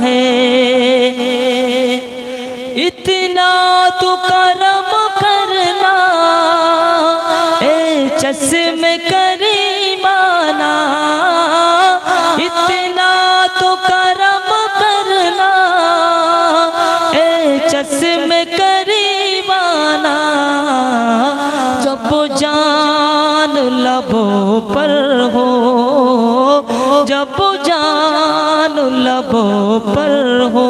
ہے۔ اتنا تو کرم کرنا، اے چسم کریمانا۔ اتنا تو کرم کرنا، اے چسم کریمانا۔ جب جان لبوں پر جب جان لبوں پر ہو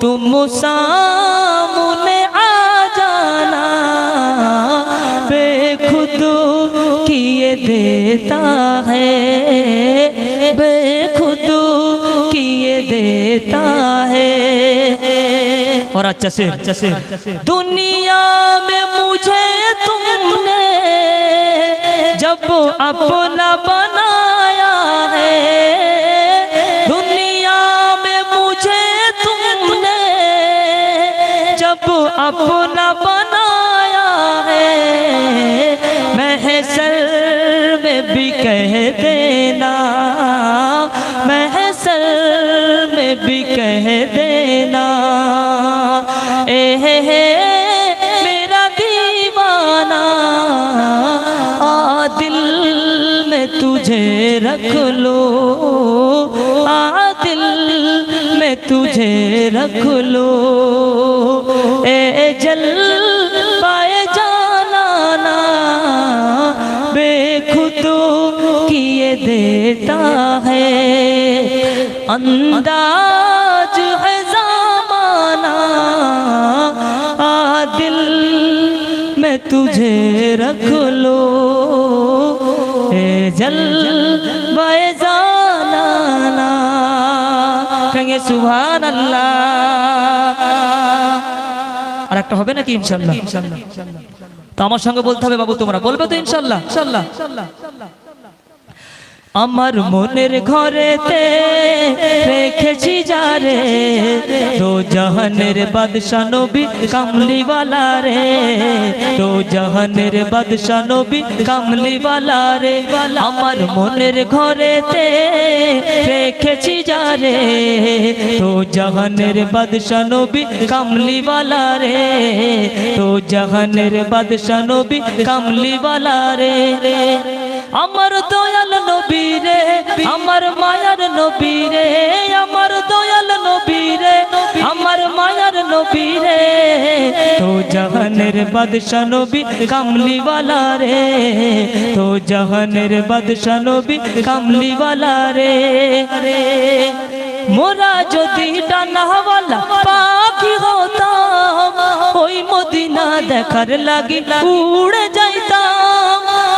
تم سامنے آ جانا بے خود کیے دیتا ہے بے خود کیے دیتا ہے۔ اور اچھا سے اچھا دنیا میں مجھے تم نے جب اپنا بنایا ہے، دنیا میں مجھے تم نے جب اپنا بنایا ہے، میں سر میں بھی کہہ دینا، میں سر میں بھی کہہ دینا۔ दिल में तुझे रख लो आ दिल में तुझे रख लो ए जल पाए जाना ना बेखुद किए देता है अंदाज तुझे रख लो ए जल बाए जाना ना कहेंगे सुभान अल्लाह আর একটা হবে নাকি ইনশাল্লাহ তো আমার সঙ্গে বলতে হবে বাবু তোমরা বলবে তো ইনশাল্লাহ ইনশাল্লাহ আমার মনের ঘরেতে রেখেছি যারে তো জাহানের বাদশা নবী কামলিওয়ালা রে। তো জাহানের বাদশা নবী কামলিওয়ালা রে। আমার মনের ঘরেতে রেখেছি যারে তো জাহানের বাদশা নবী কামলিওয়ালা রে। তো জাহানের বাদশা নবী কামলিওয়ালা রে। আমার দয়াল নবী রে, আমার মায়ার নবী রে, আমার দয়াল নবী রে, আমার মায়ার নবী রে। তো জাহানের বাদশা নবী কামলিওয়ালা রে, তো জাহানের বাদশা নবী কামলিওয়ালা রে। মোরা যদি ডানাওয়ালা পাখি হতাম, ওই মদিনা দেখার লাগি উড়ে যাইতাম।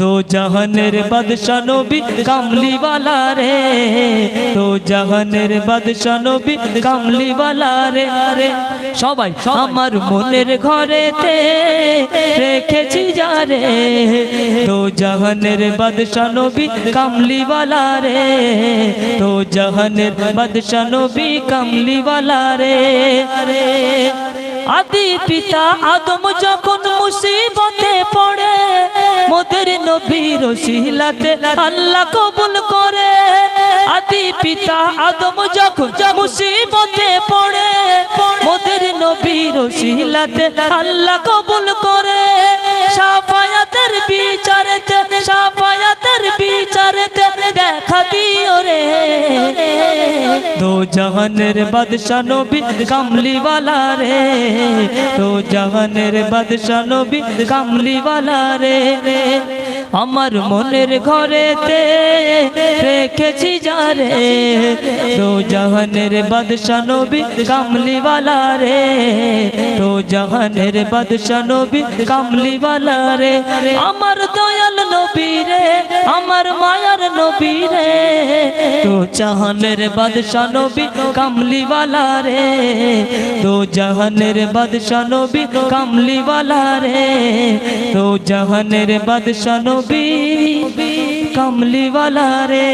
দো জাহানের বাদশা নবী কামলিওয়ালা রে দো জাহানের বাদশা নবী কামলিওয়ালা রে রে। সবাই আমার মনের ঘরেতে রেখেছি যারে দো জাহানের বাদশা নবী কামলিওয়ালা রে দো জাহানের বাদশা নবী কামলিওয়ালা রে রে। আদি পিতা আদম যখন মুসিবতে পড়ে মোদের নবীর শিলাতে আল্লাহ কবুল করে। আদি পিতা আদম যখন মুসিবতে পড়ে, মোদের নবীর শিলাতে আল্লাহ কবুল করে। সাফায়াতের বিচারেতে সাফায়াতের বিচারেতে দেখা দিও রে। দো জাহানের বাদশা নবী কামলিওয়ালা রে তো জাহানের বাদশা নবী কামলিওয়ালা রে আমার মনের ঘরেতে রেখেছি যারে তো জাহানের বাদশা নবী কামলিওয়ালা রে তো জাহানের বাদশা নবী কামলিওয়ালা রে আমার দয়াল নবী রে আমার মায়ার নবীরে। তো জাহানের বাদশা নবী কামলিওয়ালা রে। তো জাহানের বাদশা নবী কামলিওয়ালা রে। তো জাহানের বাদশা নবী কামলিওয়ালা রে।